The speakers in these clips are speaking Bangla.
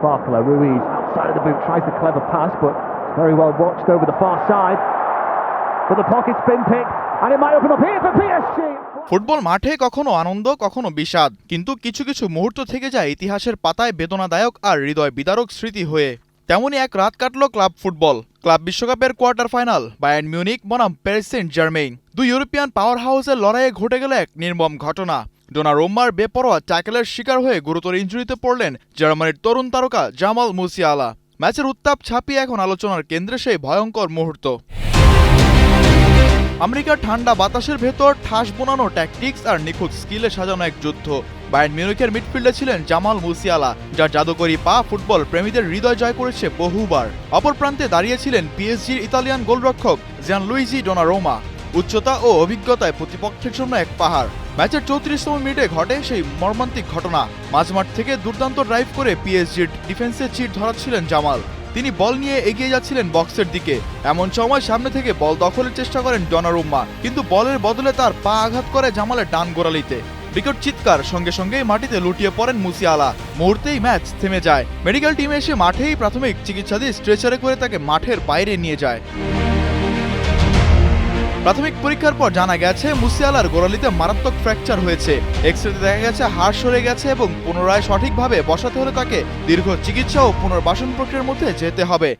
Barcola, Ruiz outside of the boot tries the clever pass, but very well watched over the far side. But the pocket's been picked, and it might open up here for PSG. Football মাঠে কখনো আনন্দ কখনো বিষাদ কিন্তু কিছু কিছু মুহূর্ত থেকে যায় ইতিহাসের পাতায় বেদনাদায়ক আর হৃদয় বিদারক স্মৃতি হয়ে তেমনই এক রাত কাটলো ক্লাব ফুটবল ক্লাব বিশ্বকাপের কোয়ার্টার ফাইনাল বায়ার্ন মিউনিক বনাম প্যারিস সেন্ট জার্মেইন দুই ইউরোপিয়ান পাওয়ার হাউসের লড়াইয়ে ঘটে গেল এক নির্মম ঘটনা ডোনা রোম্মার বেপরোয়া ট্যাকেলের শিকার হয়ে গুরুতর ইঞ্জুরিতে পড়লেন জার্মানির তরুণ তারকা জামাল মুসিয়ালা। ম্যাচের উত্তাপ ছাপিয়ে এখন আলোচনার কেন্দ্রে সেই ভয়ঙ্কর মুহূর্ত। আমেরিকার ঠান্ডা বাতাসের ভেতর ঠাস বোনানো ট্যাকটিক্স আর নিখুঁত স্কিলে সাজানো এক যুদ্ধ। বায়ার্ন মিউনিকের মিডফিল্ডে ছিলেন জামাল মুসিয়ালা, যার জাদুকরী পা ফুটবল প্রেমীদের হৃদয় জয় করেছে বহুবার। অপর প্রান্তে দাঁড়িয়েছিলেন পিএসজির ইতালিয়ান গোলরক্ষক জিয়ান লুইজি ডোনারোমা। উচ্চতা ও অভিজ্ঞতায় প্রতিপক্ষের জন্য এক পাহাড়। ম্যাচের চৌত্রিশতম মিনিটে ঘটে সেই মর্মান্তিক ঘটনা। মাঝমাঠ থেকে দুর্দান্ত ড্রাইভ করে পিএসজির ডিফেন্সে চিট ধরাচ্ছিলেন জামাল। তিনি বল নিয়ে এগিয়ে যাচ্ছিলেন বক্সের দিকে। এমন সময় সামনে থেকে বল দখলের চেষ্টা করেন ডনারুম্মা। কিন্তু বলের বদলে তার পা আঘাত করে জামালের ডান গোড়ালিতে। বিকট চিৎকার, সঙ্গে সঙ্গেই মাটিতে লুটিয়ে পড়েন মুসিয়ালা। মুহূর্তেই ম্যাচ থেমে যায়। মেডিকেল টিম এসে মাঠেই প্রাথমিক চিকিৎসা দিয়ে স্ট্রেচারে করে তাকে মাঠের বাইরে নিয়ে যায়। প্রাথমিক পরীক্ষার পর জানা গেছে, মুসিয়ালার গোড়ালিতে মারাত্মক ফ্র্যাকচার হয়েছে। এক্স রেতে দেখা গেছে, হাড় সরে গেছে এবং পুনরায় সঠিকভাবে বসাতে হলে তাকে দীর্ঘ চিকিৎসা ও পুনর্বাসন প্রক্রিয়ার মধ্যে যেতে হবে।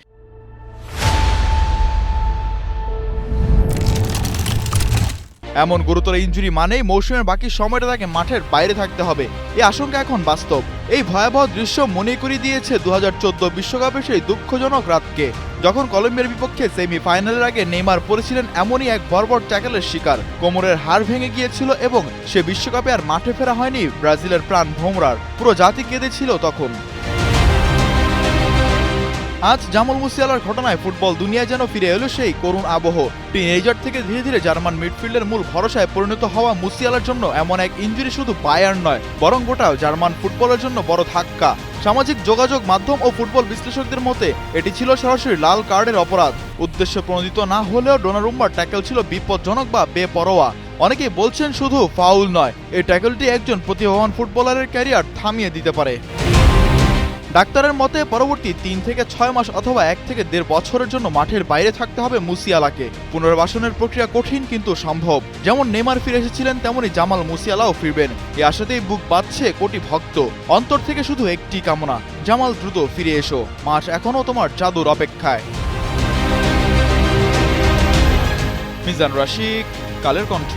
এমন গুরুতর ইঞ্জুরি মানেই মৌসুমের বাকি সময়টা তাকে মাঠের বাইরে থাকতে হবে। এই আশঙ্কা এখন বাস্তব। এই ভয়াবহ দৃশ্য মনে করিয়ে দিয়েছে দু হাজার বিশ্বকাপের সেই দুঃখজনক রাতকে, যখন কলম্বিয়ার বিপক্ষে সেমিফাইনালের আগে নেইমার পড়েছিলেন এমনই এক বর্বর ট্যাকেলের শিকার। কোমরের হাড় ভেঙে গিয়েছিল এবং সে বিশ্বকাপে আর মাঠে ফেরা হয়নি ব্রাজিলের প্রাণ ভোমরার। পুরো জাতি কেঁদেছিল তখন। আজ জামাল মুসিয়ালার ঘটনায় ফুটবল দুনিয়া যেন ফিরে এলো সেই করুণ আবহ। টিনেজার থেকে ধীরে ধীরে জার্মান মিডফিল্ডের মূল ভরসায় পরিণত হওয়া মুসিয়ালার জন্য এমন এক ইঞ্জুরি শুধু বায়ার নয়, বরং গোটা জার্মান ফুটবলের জন্য বড় ধাক্কা। সামাজিক যোগাযোগ মাধ্যম ও ফুটবল বিশ্লেষকদের মতে, এটি ছিল সরাসরি লাল কার্ডের অপরাধ। উদ্দেশ্য প্রণোদিত না হলেও ডোনারুম্বার ট্যাকেল ছিল বিপজ্জনক বা বেপরোয়া। অনেকেই বলছেন শুধু ফাউল নয়, এই ট্যাকেলটি একজন প্রতিভাবান ফুটবলারের ক্যারিয়ার থামিয়ে দিতে পারে। ডাক্তারের মতে, পরবর্তী তিন থেকে ছয় মাস অথবা এক থেকে দেড় বছরের জন্য মাঠের বাইরে থাকতে হবে মুসিয়ালাকে। পুনর্বাসনের প্রক্রিয়া কঠিন কিন্তু সম্ভব। যেমন নেমার ফিরে এসেছিলেন তেমনই জামাল মুসিয়ালাও ফিরবেন। এ আশাতেই বুক বাঁধছে কোটি ভক্ত। অন্তর থেকে শুধু একটি কামনা, জামাল দ্রুত ফিরে এসো। মাস এখনও তোমার জাদুর অপেক্ষায়। মিজান রাশিক, কালের কণ্ঠ।